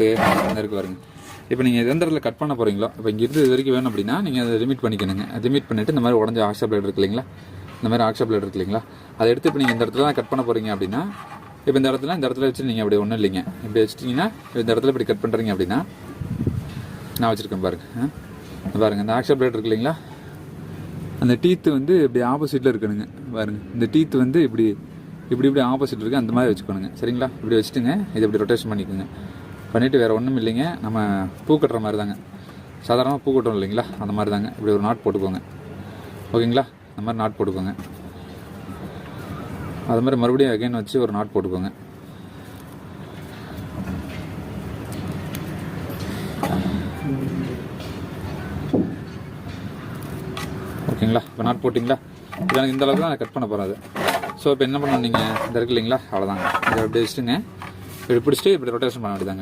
பத்து அந்த இருக்கு பாருங்க. இப்போ நீங்கள் எந்த இடத்துல கட் பண்ண போகிறீங்களோ இப்போ இங்கேருந்து இது வரைக்கும் வேணும் அப்படின்னா நீங்கள் அதை லிமிட் பண்ணிக்கணுங்க. லிமிட் பண்ணிவிட்டு இந்த மாதிரி உடஞ்ச ஆக்ஷா பிளேட் இருக்கு இல்லைங்களா? இந்த மாதிரி ஆக்ஷா பிளேட் இருக்கு இல்லைங்களா? அதை எடுத்து இப்போ நீங்கள் இந்த இடத்துல தான் கட் பண்ண போகிறீங்க அப்படின்னா இப்போ இந்த இடத்துல இந்த இடத்துல வச்சு நீங்கள் அப்படி ஒன்றும் இல்லைங்க. இப்படி வச்சுட்டிங்கன்னா இந்த இடத்துல இப்படி கட் பண்ணுறீங்க அப்படின்னா நான் வச்சுருக்கேன் பாருங்க. ஆ? இந்த இந்த ஆக்ஷா பிளேட் இருக்கு இல்லைங்களா? அந்த டீத்து வந்து இப்படி ஆப்போசிட்டில் இருக்கணுங்க. பாருங்கள் இந்த டீத்து வந்து இப்படி இப்படி இப்படி ஆப்போசிட் இருக்குது அந்த மாதிரி வச்சுக்கணுங்க. சரிங்களா? இப்படி வச்சுட்டுங்க இதை இப்படி ரொட்டேஷன் பண்ணிக்கோங்க. பண்ணிவிட்டு வேறு ஒன்றும் இல்லைங்க. நம்ம பூ கட்டுற மாதிரி தாங்க சாதாரணமாக பூ கட்டுறோம் இல்லைங்களா? அந்த மாதிரி தாங்க இப்படி ஒரு நாட் போட்டுக்கோங்க. ஓகேங்களா? அந்த மாதிரி நாட் போட்டுக்கோங்க. அது மாதிரி மறுபடியும் அகைன் வச்சு ஒரு நாட் போட்டுக்கோங்க. ஓகேங்களா? இப்போ நாட் போட்டிங்களா? எனக்கு இந்த அளவுக்கு தான் கட் பண்ண போகிறாது ஸோ இப்போ என்ன பண்ணணும் நீங்கள் இந்த இருக்கு இல்லைங்களா? அவ்வளோதாங்க இதை இப்படி வச்சுட்டுங்க. இப்படி பிடிச்சிட்டு இப்படி ரொட்டேஷன் பண்ண வேண்டியதாங்க